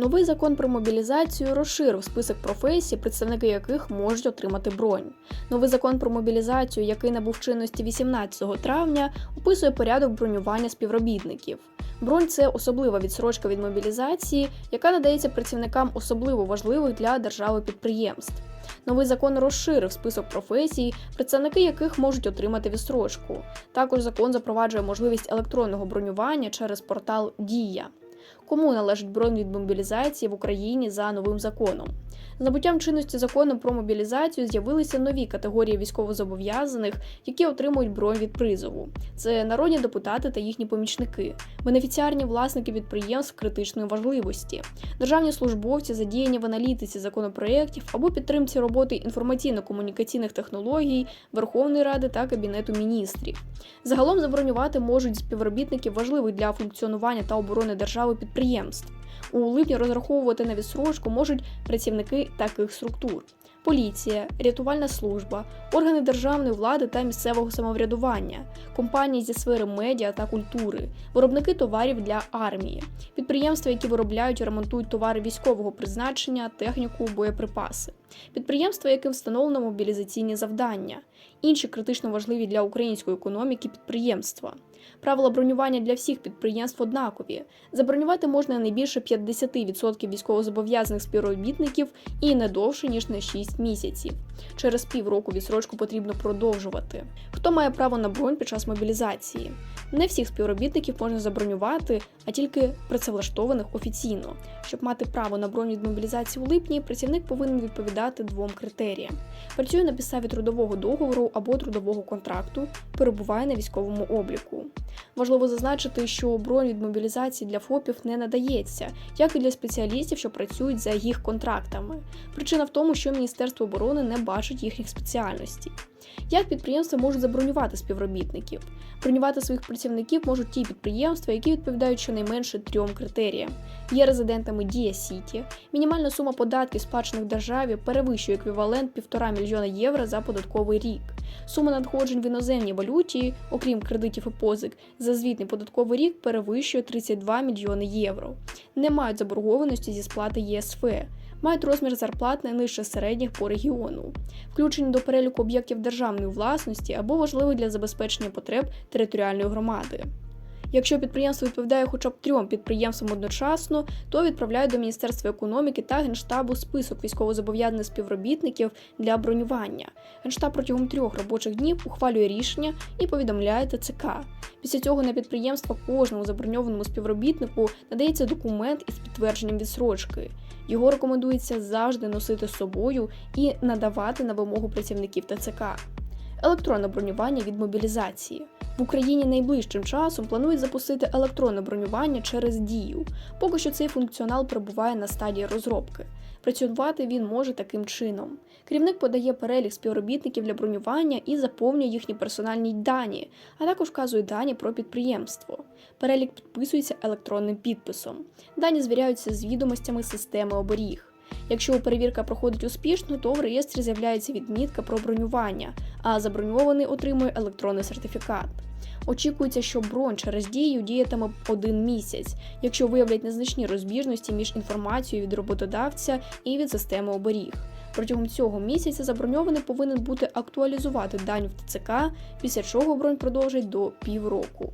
Новий закон про мобілізацію розширив список професій, представники яких можуть отримати бронь. Новий закон про мобілізацію, який набув чинності 18 травня, описує порядок бронювання співробітників. Бронь це особлива відсрочка від мобілізації, яка надається працівникам особливо важливих для держави підприємств. Новий закон розширив список професій, представники яких можуть отримати відсрочку. Також закон запроваджує можливість електронного бронювання через портал Дія. Кому належить бронь від мобілізації в Україні за новим законом? З набуттям чинності закону про мобілізацію з'явилися нові категорії військовозобов'язаних, які отримують бронь від призову. Це народні депутати та їхні помічники, бенефіціарні власники підприємств критичної важливості, державні службовці, задіяні в аналітиці законопроєктів або підтримці роботи інформаційно-комунікаційних технологій Верховної Ради та Кабінету міністрів. Загалом забронювати можуть співробітників важливих для функціонування та оборони держави підприємств. У липні розраховувати на відсрочку можуть працівники таких структур: поліція, рятувальна служба, органи державної влади та місцевого самоврядування, компанії зі сфери медіа та культури, виробники товарів для армії, підприємства, які виробляють і ремонтують товари військового призначення, техніку, боєприпаси, підприємства, яким встановлено мобілізаційні завдання, інші критично важливі для української економіки підприємства. Правила бронювання для всіх підприємств однакові. Забронювати можна найбільше 50% військовозобов'язаних співробітників і не довше ніж на 6 місяців. Через півроку відсрочку потрібно продовжувати. Хто має право на бронь під час мобілізації? Не всіх співробітників можна забронювати, а тільки працевлаштованих офіційно. Щоб мати право на бронь від мобілізації у липні, працівник повинен відповідати двом критеріям: працює на підставі трудового договору або трудового контракту, перебуває на військовому обліку. Важливо зазначити, що бронь від мобілізації для ФОПів не надається, як і для спеціалістів, що працюють за їх контрактами. Причина в тому, що Міністерство оборони не бачить їхніх спеціальностей. Як підприємства можуть забронювати співробітників? Бронювати своїх працівників можуть ті підприємства, які відповідають щонайменше трьом критеріям: є резидентами Дія Сіті, мінімальна сума податків, сплачених державі, перевищує еквівалент 1,5 мільйона євро за податковий рік. Сума надходжень в іноземній валюті, окрім кредитів і позик, за звітний податковий рік перевищує 32 мільйони євро. Не мають заборгованості зі сплати ЄСФ. Мають розмір зарплат найнижче середніх по регіону, включені до переліку об'єктів державної власності або важливих для забезпечення потреб територіальної громади. Якщо підприємство відповідає хоча б трьом підприємствам одночасно, то відправляють до Міністерства економіки та Генштабу список військовозобов'язаних співробітників для бронювання. Генштаб протягом трьох робочих днів ухвалює рішення і повідомляє ТЦК. Після цього на підприємство кожному заброньованому співробітнику надається документ із підтвердженням відсрочки. Його рекомендується завжди носити з собою і надавати на вимогу працівників ТЦК. Електронне бронювання від мобілізації. В Україні найближчим часом планують запустити електронне бронювання через дію. Поки що цей функціонал перебуває на стадії розробки. Працювати він може таким чином. Керівник подає перелік співробітників для бронювання і заповнює їхні персональні дані, а також вказує дані про підприємство. Перелік підписується електронним підписом. Дані звіряються з відомостями системи оберіг. Якщо перевірка проходить успішно, то в реєстрі з'являється відмітка про бронювання, а заброньований отримує електронний сертифікат. Очікується, що бронь через дію діятиме один місяць, якщо виявлять незначні розбіжності між інформацією від роботодавця і від системи оберіг. Протягом цього місяця заброньований повинен бути актуалізувати дані в ТЦК, після чого бронь продовжить до півроку.